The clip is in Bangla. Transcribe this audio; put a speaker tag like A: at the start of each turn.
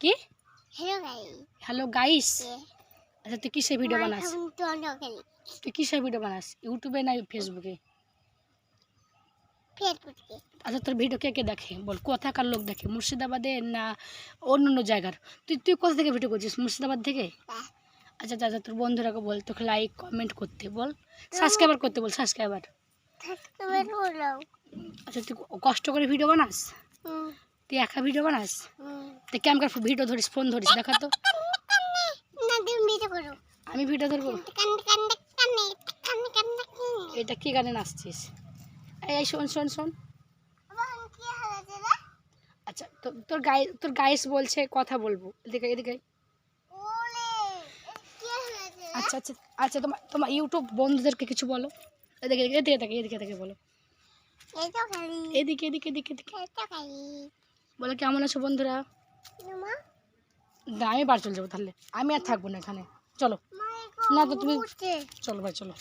A: কি?
B: হ্যালো গাই
A: হ্যালো গাইস আচ্ছা তুই কিসে ভিডিও বানাস? তুই কিসে ভিডিও বানাস? ইউটিউবে না ফেসবুকে আচ্ছা তোর ভিডিও কে কে দেখে? বল কোথাকার লোক দেখে? মুর্শিদাবাদের না অন্য অন্য জায়গার? তুই তুই কোথা থেকে ভিডিও করছিস? মুর্শিদাবাদ থেকে?
B: হ্যাঁ।
A: আচ্ছা আচ্ছা তোর বন্ধুরাকে বল তোকে লাইক কমেন্ট করতে বল। সাবস্ক্রাইবার করতে বল সাবস্ক্রাইবার আচ্ছা তুই কষ্ট করে ভিডিও বানাস? তুই একা ভিডিও বানাস?
B: হুম
A: তুই ক্যামেরার ভিডিও ধরিস ফোন ধরিস, দেখা তো। আমি ভিডিও ধরবো? এটা কি গানে নাচছিস? এই শোন শোন শোন। আচ্ছা তো, তোর গায়ে, তোর গাইস বলছে কথা বলব। এদিকে এদিকে। আচ্ছা আচ্ছা আচ্ছা তোমার তোমার ইউটিউব বন্ধুদেরকে কিছু বলো। এদিকে এদিকে এদিকে থাকে এদিকে থাকে বলো।
B: তো
A: এদিকে এদিকে এদিকে এদিকে।
B: তো
A: বলো, কেমন আছো বন্ধুরা? না আমি বাড়ি চলে যাব তাহলে। আমি আর থাকব না এখানে। চলো। না তো তুমি চলো ভাই চলো।